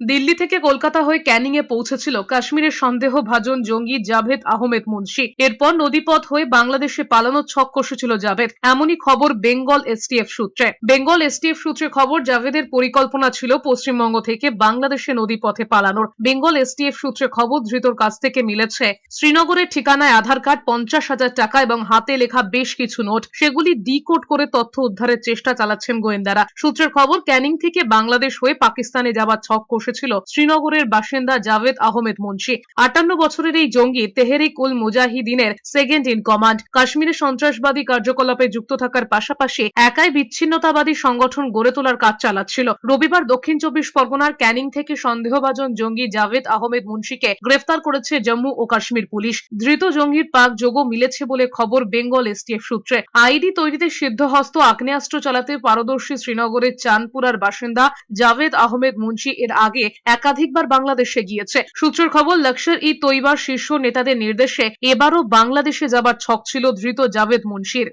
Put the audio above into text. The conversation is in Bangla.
দিল্লি থেকে কলকাতা হয়ে ক্যানিং এ পৌঁছেছিল কাশ্মীরের সন্দেহভাজন জঙ্গি জাভেদ আহমেদ মুন্সি। এরপর নদীপথ হয়ে বাংলাদেশে পালানোর ছক কষেছিল জাভেদ। এমনই খবর বেঙ্গল এসটিএফ সূত্রে। বেঙ্গল এসটিএফ সূত্রে খবর, জাভেদের পরিকল্পনা ছিল পশ্চিমবঙ্গ থেকে বাংলাদেশে নদীপথে পালানোর। বেঙ্গল এসটিএফ সূত্রে খবর, ধৃতর কাছ থেকে মিলেছে, শ্রীনগরের ঠিকানায় আধার কার্ড, পঞ্চাশ হাজার টাকা এবং হাতে লেখা বেশ কিছু নোট। সেগুলি ডিকোড করে তথ্য উদ্ধারের চেষ্টা চালাচ্ছেন গোয়েন্দারা। সূত্রের খবর, ক্যানিং থেকে বাংলাদেশ হয়ে পাকিস্তানে যাওয়ার ছক কষেছিল শ্রীনগরের বাসিন্দা জাভেদ আহমেদ মুন্সি। আটান্ন বছরের এই জঙ্গি তেহেরিক উল মুজাহিদিনের সেকেন্ড ইন কমান্ড কাশ্মীরে সন্ত্রাসবাদী কার্যকলাপে যুক্ত থাকার পাশাপাশি একাই বিচ্ছিন্নতাবাদী সংগঠন গড়ে তোলার কাজ চালাচ্ছিল। রবিবার দক্ষিণ চব্বিশ পরগনার ক্যানিং থেকে সন্দেহভাজন জঙ্গি জাভেদ আহমেদ মুন্সিকে গ্রেফতার করেছে জম্মু ও কাশ্মীর পুলিশ। ধৃত জঙ্গির পাক যোগও মিলেছে বলে খবর বেঙ্গল এসটিএফ সূত্রে। আইডি তৈরিতে সিদ্ধহস্ত আগ্নেয়াস্ত্র চালাতে পারদর্শী শ্রীনগরের চাঁদপুরার বাসিন্দা জাভেদ আহমেদ মুন্সি এর আগে একাধিকবার বাংলাদেশে গিয়েছে। সূত্রের খবর লক্ষ্যের ই তৈবার শীর্ষ নেতাদের নির্দেশে এবারও বাংলাদেশে যাবার ছক ছিল ধৃত জাভেদ মুন্সির।